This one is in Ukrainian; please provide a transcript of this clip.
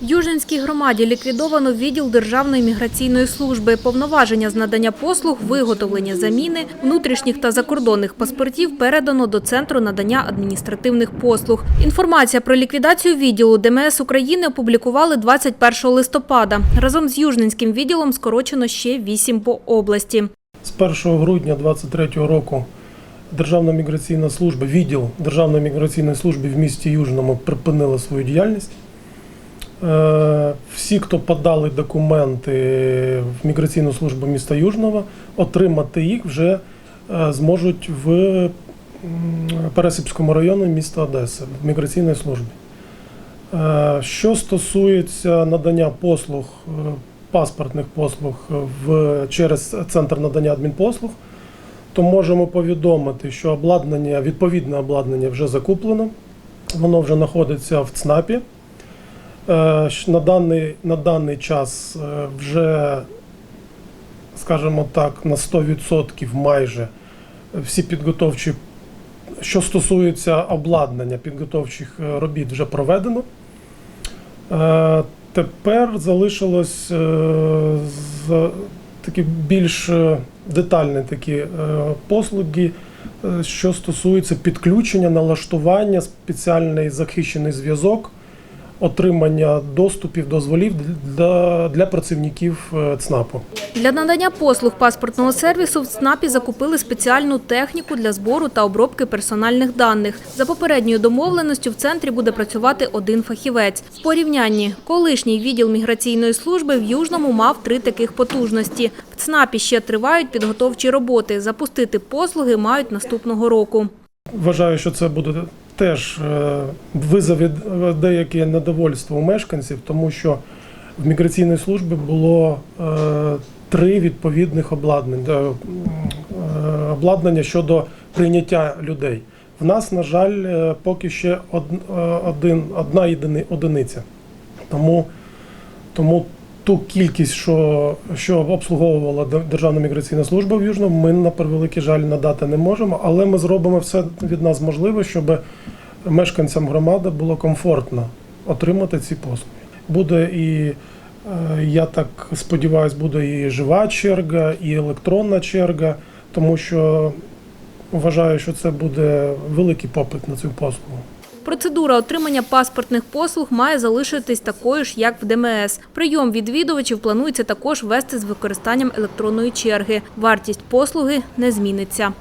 В Южинській громаді ліквідовано відділ Державної міграційної служби. Повноваження з надання послуг, виготовлення заміни, внутрішніх та закордонних паспортів передано до Центру надання адміністративних послуг. Інформація про ліквідацію відділу ДМС України опублікували 21 листопада. Разом з Южненським відділом скорочено ще вісім по області. З 1 грудня 2023 року Державна міграційна служба, відділ Державної міграційної служби в місті Южному припинила свою діяльність. Е, Всі, хто подали документи в міграційну службу міста Южного, отримати їх вже е, зможуть в Пересипському районі міста Одеси в міграційній службі. Е, Що стосується надання послуг, паспортних послуг в, через центр надання адмінпослуг, то можемо повідомити, що обладнання, відповідне обладнання вже закуплено, воно вже знаходиться в ЦНАПі. Е, На даний, на даний час е, вже, скажімо так, на 100% майже всі підготовчі, що стосується обладнання підготовчих е, робіт, вже проведено. Тепер залишилось такі більш детальні такі послуги, що стосується підключення, налаштування, спеціальний захищений зв'язок, отримання доступів, дозволів для, для працівників е, ЦНАПу. Для надання послуг паспортного сервісу в ЦНАПі закупили спеціальну техніку для збору та обробки персональних даних. За попередньою домовленістю в центрі буде працювати один фахівець. В порівнянні колишній відділ міграційної служби в Южному мав три таких потужності. В ЦНАПі ще тривають підготовчі роботи. Запустити послуги мають наступного року. Вважаю, що це буде теж е, визове деяке недовольство у мешканців, тому що в міграційній службі було е, три відповідних обладнання, е, е, обладнання щодо прийняття людей. В нас, на жаль, е, поки ще е, один, одна одиниця. Тому, тому ту кількість, що, що обслуговувала Державна міграційна служба в Южному, ми на превеликий жаль надати не можемо, але ми зробимо все від нас можливе, щоб мешканцям громади було комфортно отримати ці послуги. Буде і, е, я так сподіваюся, буде і жива черга, і електронна черга, тому що вважаю, що це буде великий попит на цю послугу. Процедура отримання паспортних послуг має залишитись такою ж, як в ДМС. Прийом відвідувачів планується також вести з використанням електронної черги. Вартість послуги не зміниться.